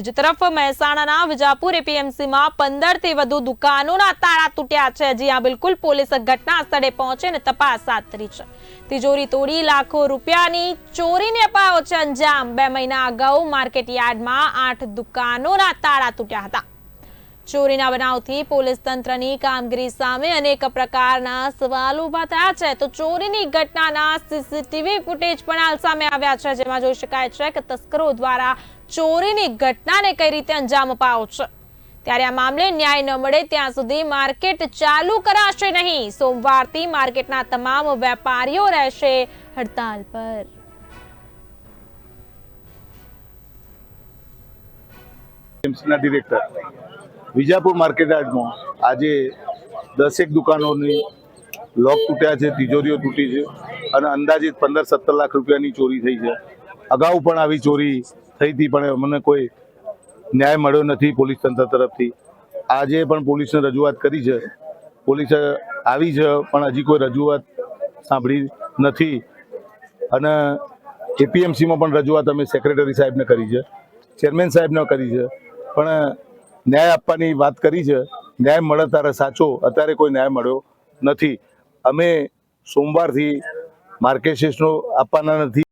બીજી તરફ મહેસાણાના વિજાપુર એપીએમસીમાં પંદરથી વધુ દુકાનોના તાળા તૂટ્યા છે. જ્યાં બિલકુલ પોલીસ ઘટના સ્થળે પહોંચીને તપાસ હાથ ધરી છે. તિજોરી તોડી લાખો રૂપિયાની ચોરીને અપાયો છે અંજામ. બે મહિના અગાઉ માર્કેટ યાર્ડમાં આઠ દુકાનોના તાળા તૂટ્યા હતા. ચોરીના બનાવથી પોલીસ તંત્રની કામગીરી સામે અનેક પ્રકારના સવાલ ઊભા થયા છે. તો ચોરીની ઘટનાના સીસીટીવી ફૂટેજ પણ હાલ સામે આવ્યા છે, જેમાં જોઈ શકાય છે કે તસ્કરો દ્વારા ચોરીની ઘટનાને કઈ રીતે અંજામ અપાયો છે. ત્યારે આ મામલે ન્યાય ન મળે ત્યાં સુધી માર્કેટ ચાલુ કરાશે નહીં. સોમવારથી માર્કેટના તમામ વેપારીઓ રહેશે હડતાલ પર. ડિરેક્ટર. વિજાપુર માર્કેટ યાર્ડમાં આજે દસેક દુકાનોની લોક તૂટ્યા છે, તિજોરીઓ તૂટી છે અને અંદાજિત પંદર સત્તર લાખ રૂપિયાની ચોરી થઈ છે. અગાઉ પણ આવી ચોરી થઈ હતી, પણ મને કોઈ ન્યાય મળ્યો નથી પોલીસ તંત્ર તરફથી. આજે પણ પોલીસને રજૂઆત કરી છે. પોલીસ આવી છે, પણ હજી કોઈ રજૂઆત સાંભળી નથી. અને એપીએમસીમાં પણ રજૂઆત અમે સેક્રેટરી સાહેબને કરી છે. ચેરમેન સાહેબને કરી છે. પણ ન્યાય આપવાની વાત કરી છે. ન્યાય મળે ત્યારે સાચો, અત્યારે કોઈ ન્યાય મળ્યો નથી. અમે સોમવારથી માર્કેટ આપવાના નથી.